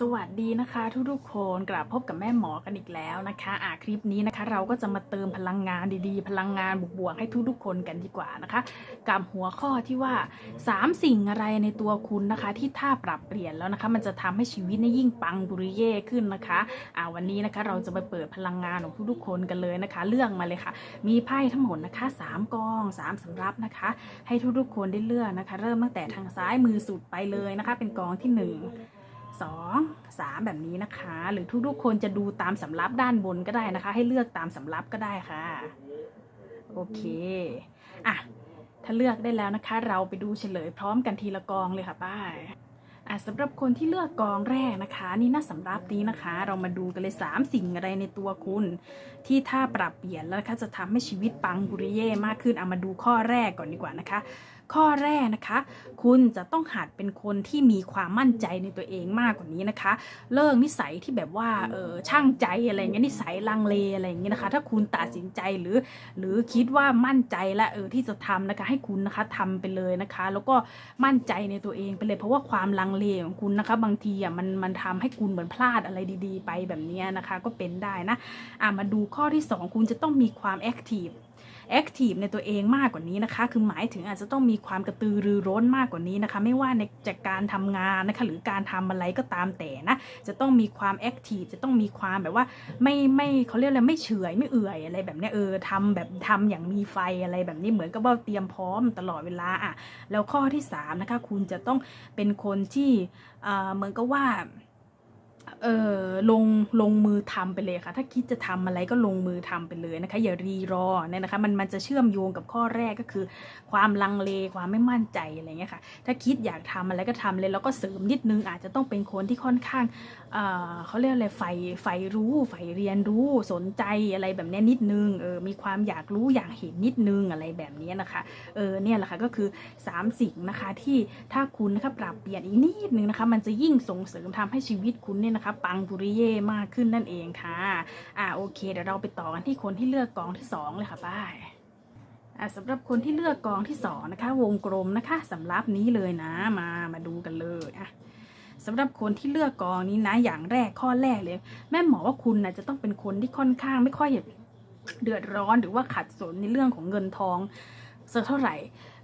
สวัสดีนะคะทุกๆคนกลับพบกับแม่หมอกันอีกแล้วนะคะอะคลิปนี้นะคะ เราก็จะมาเติมพลังงานดีๆ พลังงานบวกๆให้ทุกๆคนกันดีกว่านะคะ กับหัวข้อที่ว่า 3 สิ่งอะไรในตัวคุณนะคะ ที่ถ้าปรับเปลี่ยนแล้วนะคะ มันจะทำให้ชีวิตเนยยิ่งปังบุริเย่ขึ้นนะคะอะวันนี้นะคะเราจะไปเปิดพลังงานของทุกๆคนกันเลยนะคะ เลือกมาเลยค่ะ มีไพ่ทั้งหมดนะคะ 3กอง3สำรับนะคะ ให้ทุกๆคนได้เลือกนะคะ เริ่มตั้งแต่ทางซ้ายมือสุดไปเลยนะคะ เป็นกองที่ห นึ่งสองสามแบบนี้นะคะ หรือทุกๆคนจะดูตามสำรับด้านบนก็ได้นะคะ ให้เลือกตามสำรับก็ได้ค่ะ โอเคอะถ้าเลือกได้แล้วนะคะ เราไปดูเฉลยพร้อมกันทีละกองเลยค่ะป้าอะสำหรับคนที่เลือกกองแรกนะคะ นี่น่าสำรับนี้นะคะ เรามาดูกันเลย 3 สิ่งอะไรในตัวคุณ ที่ถ้าปรับเปลี่ยนแล้วนะคะจะทำให้ชีวิตปังบุริเย่มากขึ้นเอามาดูข้อแรกก่อนดีกว่านะคะข้อแรกนะคะ คุณจะต้องหัดเป็นคนที่มีความมั่นใจในตัวเองมากกว่านี้นะคะ เลิกนิสัยที่แบบว่าเออช่างใจอะไรเงี้ยนิสัยลังเลอะไรอย่างเงี้ยนะคะ ถ้าคุณตัดสินใจหรือ หรือคิดว่ามั่นใจและเออที่จะทำนะคะ ให้คุณนะคะทำไปเลยนะคะ แล้วก็มั่นใจในตัวเองไปเลย เพราะว่าความลังเลของคุณนะคะ บางทีอะมันมันทำให้คุณเหมือนพลาดอะไรดี ๆ ไปแบบนี้นะคะ ก็เป็นได้นะอะมาดูข้อที่สองคุณจะต้องมีความแอคทีฟ แอคทีฟในตัวเองมากกว่านี้นะคะ คือหมายถึงอาจจะต้องมีความกระตือรือร้นมากกว่านี้นะคะ ไม่ว่าในจากการทำงานนะคะ หรือการทำอะไรก็ตามแต่นะ จะต้องมีความแอคทีฟ จะต้องมีความแบบว่าไม่ไม่เขาเรียกอะไรไม่เฉอยไม่เอื่อยอะไรแบบนี้เออทำแบบทำอย่างมีไฟอะไรแบบนี้เหมือนกับว่าเตรียมพร้อมตลอดเวลาอะ แล้วข้อที่สามนะคะ คุณจะต้องเป็นคนที่เหมือนกับว่า เออลงลงมือทำไปเลยค่ะ ถ้าคิดจะทำอะไรก็ลงมือทำไปเลยนะคะ อย่ารีรอเนี่ยนะคะ มันมันจะเชื่อมโยงกับข้อแรกก็คือ ความลังเลความไม่มั่นใจอะไรเงี้ยค่ะ ถ้าคิดอยากทำอะไรก็ทำเลยแล้วก็เสริมนิดนึงอาจจะต้องเป็นคนที่ค่อนข้างเออเขาเรียกอะไรใฝ่ใฝ่รู้ใฝ่เรียนรู้สนใจอะไรแบบนี้นิดนึงเออมีความอยากรู้อยากเห็นนิดนึงอะไรแบบนี้นะคะเออเนี่ยแหละค่ะก็คือ3สิ่งนะคะที่ถ้าคุณนะคะปรับเปลี่ยนอีกนิดนึงนะคะ มันจะยิ่งส่งเสริมทำให้ชีวิตคุณเนี่ยนะคะปังบุริเย่มากขึ้นนั่นเองค่ะ อ่าโอเค เดี๋ยวเราไปต่อกันที่คนที่เลือกกองที่สองเลยค่ะป้ายอ่าสำหรับคนที่เลือกกองที่สองนะคะ วงกลมนะคะสำรับนี้เลยนะมามาดูกันเลยอะสำหรับคนที่เลือกกองนี้นะอย่างแรกข้อแรกเลย แม่หมอว่าคุณนะจะต้องเป็นคนที่ค่อนข้างไม่ค่อยเดือดร้อนหรือว่าขัดสนในเรื่องของเงินทอง สักเท่าไหร่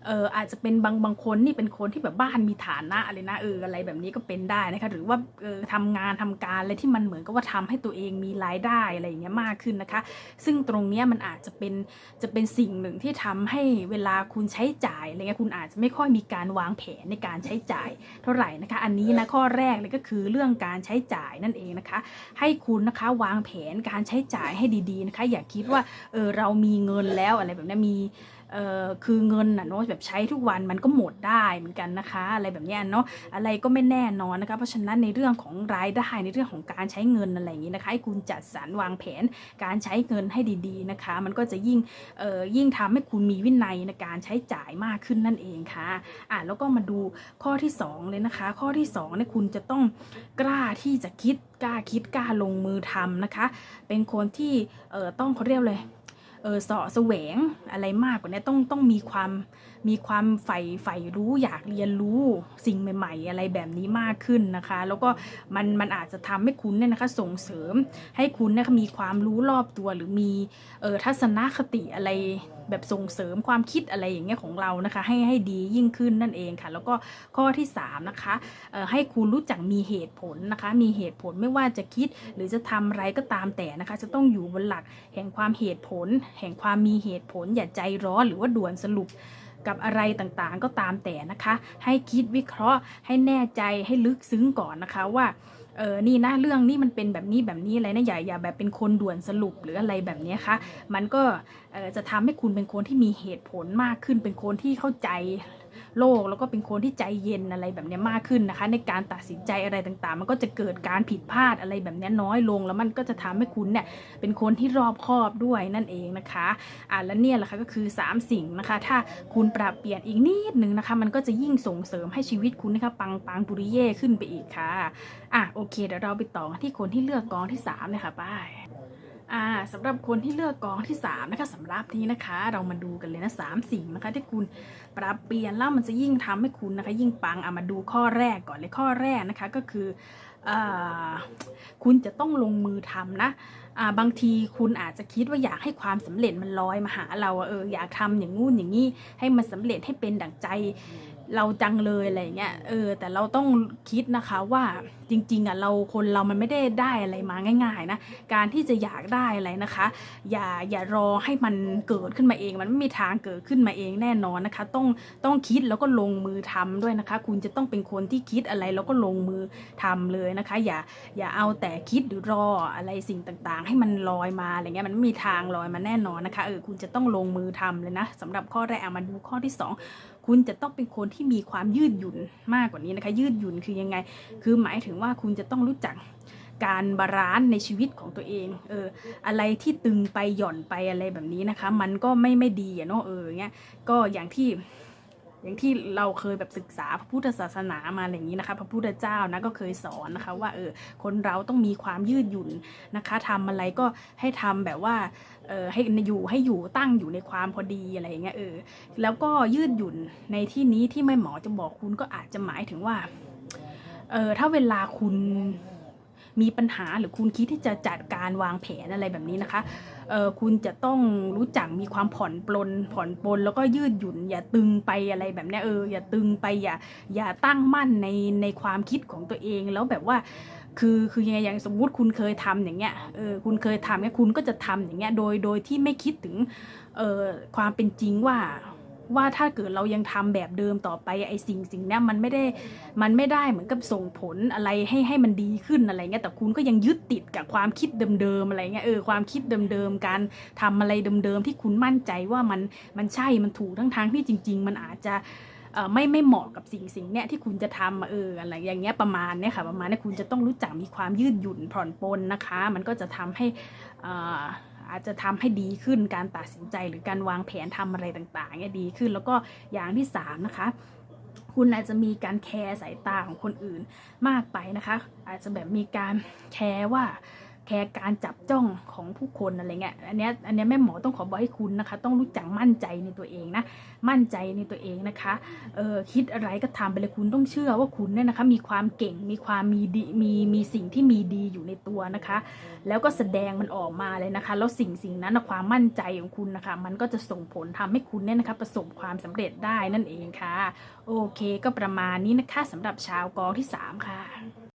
เอออาจจะเป็นบางบางคนนี่เป็นคนที่แบบบ้านมีฐานะอะไรนะเอออะไรแบบนี้ก็เป็นได้นะคะหรือว่าเออทำงานทำการอะไรที่มันเหมือนกับว่าทำให้ตัวเองมีรายได้อะไรอย่างเงี้ยมากขึ้นนะคะ ซึ่งตรงเนี้ยมันอาจจะเป็นจะเป็นสิ่งหนึ่งที่ทำให้เวลาคุณใช้จ่ายอะไรเงี้ยคุณอาจจะไม่ค่อยมีการวางแผนในการใช้จ่ายเท่าไหร่นะคะ อันนี้นะข้อแรกเลยก็คือเรื่องการใช้จ่ายนั่นเองนะคะ ให้คุณนะคะวางแผนการใช้จ่ายให้ดีๆนะคะ อย่าคิดว่าเออเรามีเงินแล้วอะไรแบบนี้มี คือเงินน่ะเนาะแบบใช้ทุกวันมันก็หมดได้เหมือนกันนะคะ อะไรแบบนี้เนาะอะไรก็ไม่แน่นอนนะคะ เพราะฉะนั้นในเรื่องของรายได้ในเรื่องของการใช้เงินอะไรอย่างนี้นะคะให้คุณจัดสรรวางแผนการใช้เงินให้ดี ๆนะคะ มันก็จะยิ่งยิ่งทำให้คุณมีวินัยในการใช้จ่ายมากขึ้นนั่นเองค่ะอะแล้วก็มาดูข้อที่สองเลยนะคะ ข้อที่สองเนี่ยคุณจะต้องกล้าที่จะคิดกล้าคิดกล้าลงมือทำนะคะ เป็นคนที่ต้องเขาเรียกเลย เออสาะแสวงอะไรมากกว่านี้ต้องต้องมีความมีความใฝ่ใฝ่รู้อยากเรียนรู้สิ่งใหม่ ๆ อะไรแบบนี้มากขึ้นนะคะ แล้วก็มันมันอาจจะทำให้คุณเนี่ยนะคะส่งเสริมให้คุณเนี่ยมีความรู้รอบตัวหรือมีเออทัศนคติอะไร แบบส่งเสริมความคิดอะไรอย่างเงี้ยของเรานะคะ ให้ให้ดียิ่งขึ้นนั่นเองค่ะ แล้วก็ข้อที่สามนะคะให้คุณรู้จักมีเหตุผลนะคะ มีเหตุผลไม่ว่าจะคิดหรือจะทำอะไรก็ตามแต่นะคะ จะต้องอยู่บนหลักแห่งความเหตุผล แห่งความมีเหตุผล อย่าใจร้อนหรือว่าด่วนสรุปกับอะไรต่างๆก็ตามแต่นะคะ ให้คิดวิเคราะห์ให้แน่ใจให้ลึกซึ้งก่อนนะคะว่า เออนี่นะเรื่องนี้มันเป็นแบบนี้แบบนี้อะไรนะอย่าอย่าแบบเป็นคนด่วนสรุปหรืออะไรแบบนี้ค่ะมันก็จะทำให้คุณเป็นคนที่มีเหตุผลมากขึ้นเป็นคนที่เข้าใจ โลก แล้วก็เป็นคนที่ใจเย็นอะไรแบบนี้มากขึ้นนะคะ ในการตัดสินใจอะไรต่างๆ มันก็จะเกิดการผิดพลาดอะไรแบบนี้น้อยลง แล้วมันก็จะทำให้คุณเนี่ยเป็นคนที่รอบคอบด้วยนั่นเองนะคะอะและเนี่ยแหละค่ะก็คือ 3 สิ่งนะคะ ถ้าคุณปรับเปลี่ยนอีกนิดนึงนะคะ มันก็จะยิ่งส่งเสริมให้ชีวิตคุณนะคะปังปังปุริเย่ขึ้นไปอีกค่ะอะโอเคเดี๋ยวเราไปต่อที่คนที่เลือกกองที่3เลยค่ะป้าย อ่าสำหรับคนที่เลือกกองที่สามนะคะสำหรับนี้นะคะ เรามาดูกันเลยนะสามสิ่งนะคะ ที่คุณปรับเปลี่ยนแล้วมันจะยิ่งทำให้คุณนะคะ ยิ่งปังเอามาดูข้อแรกก่อนเลยข้อแรกนะคะก็คืออคุณจะต้องลงมือทำนะอ่าบางทีคุณอาจจะคิดว่าอยากให้ความสำเร็จมันลอยมาหาเราเอออยากทำอย่างงู้นอย่างนี้ให้มันสำเร็จให้เป็นดั่งใจ เราจังเลยอะไรเงี้ยเออ แต่เราต้องคิดนะคะว่าจริง ๆอะเราคนเรามันไม่ได้ได้อะไรมาง่าย ๆ นะ การที่จะอยากได้อะไรนะคะ อย่าอย่ารอให้มันเกิดขึ้นมาเอง มันไม่มีทางเกิดขึ้นมาเองแน่นอนนะคะ ต้องต้องคิดแล้วก็ลงมือทำด้วยนะคะ คุณจะต้องเป็นคนที่คิดอะไรแล้วก็ลงมือทำเลยนะคะ อย่าอย่าเอาแต่คิดหรือรออะไรสิ่งต่างๆ ให้มันลอยมาอะไรเงี้ยมันไม่มีทางลอยมาแน่นอนนะคะเออคุณจะต้องลงมือทำเลยนะสำหรับข้อแรกเอามาดูข้อที่สอง คุณจะต้องเป็นคนที่มีความยืดหยุ่นมากกว่านี้นะคะ ยืดหยุ่นคือยังไง คือหมายถึงว่าคุณจะต้องรู้จักการบาลานซ์ในชีวิตของตัวเอง เออ อะไรที่ตึงไปหย่อนไปอะไรแบบนี้นะคะ มันก็ไม่ไม่ดีอะเนาะเออเงี้ย ก็อย่างที่ อย่างที่เราเคยแบบศึกษาพระพุทธศาสนามาอะไรอย่างนี้นะคะ พระพุทธเจ้านะก็เคยสอนนะคะ ว่าเออคนเราต้องมีความยืดหยุ่นนะคะทำอะไรก็ให้ทำแบบว่าเออให้อยู่ให้อยู่ตั้งอยู่ในความพอดีอะไรอย่างเงี้ยเออแล้วก็ยืดหยุ่นในที่นี้ที่ไม่หมอจะบอกคุณก็อาจจะหมายถึงว่าเออถ้าเวลาคุณ มีปัญหาหรือคุณคิดที่จะจัดการวางแผนอะไรแบบนี้นะคะเออคุณจะต้องรู้จักมีความผ่อนปลนผ่อนปลนแล้วก็ยืดหยุ่น อย่าตึงไปอะไรแบบนี้เอออย่าตึงไปอย่าอย่าตั้งมั่นในในความคิดของตัวเองแล้วแบบว่าคือคือยังไงอย่างสมมุติคุณเคยทำอย่างเงี้ยเออคุณเคยทำเนี่ยคุณก็จะทำอย่างเงี้ยโดยโดยที่ไม่คิดถึงเออความเป็นจริงว่า ว่าถ้าเกิดเรายังทำแบบเดิมต่อไปไอ้สิ่งสิ่งนี้มันไม่ได้มันไม่ได้เหมือนกับส่งผลอะไรให้ให้มันดีขึ้นอะไรเงี้ยแต่คุณก็ยังยึดติดกับความคิดเดิมๆอะไรเงี้ยเออความคิดเดิมๆการทำอะไรเดิมๆที่คุณมั่นใจว่ามันมันใช่มันถูกทั้งทางๆที่จริง ๆ มันอาจจะไม่ไม่เหมาะกับสิ่งสิ่งเนี้ยที่คุณจะทำอะเอออะไรอย่างเงี้ยประมาณเนี้ยค่ะประมาณเนี้ยคุณจะต้องรู้จักมีความยืดหยุ่นผ่อนปลนนะคะ มันก็จะทำให้ อาจจะทำให้ดีขึ้นการตัดสินใจหรือการวางแผนทำอะไรต่างๆเนี่ยดีขึ้น แล้วก็อย่างที่สามนะคะคุณอาจจะมีการแคร์สายตาของคนอื่นมากไปนะคะ อาจจะแบบมีการแคร์ว่า แคร์การจับจ้องของผู้คนอะไรเงี้ยอันเนี้ยอันเนี้ยแม่หมอต้องขอบอกให้คุณนะคะ ต้องรู้จักมั่นใจในตัวเองนะมั่นใจในตัวเองนะคะเออคิดอะไรก็ทำไปเลยคุณต้องเชื่อว่าคุณเนี่ยนะคะ มีความเก่งมีความมีดีมีมีสิ่งที่มีดีอยู่ในตัวนะคะ แล้วก็แสดงมันออกมาเลยนะคะ แล้วสิ่งสิ่งนั้นความมั่นใจของคุณนะคะ มันก็จะส่งผลทำให้คุณเนี่ยนะคะ ประสบความสำเร็จได้นั่นเองค่ะ โอเคก็ประมาณนี้นะคะสำหรับชาวกองที่ 3 ค่ะ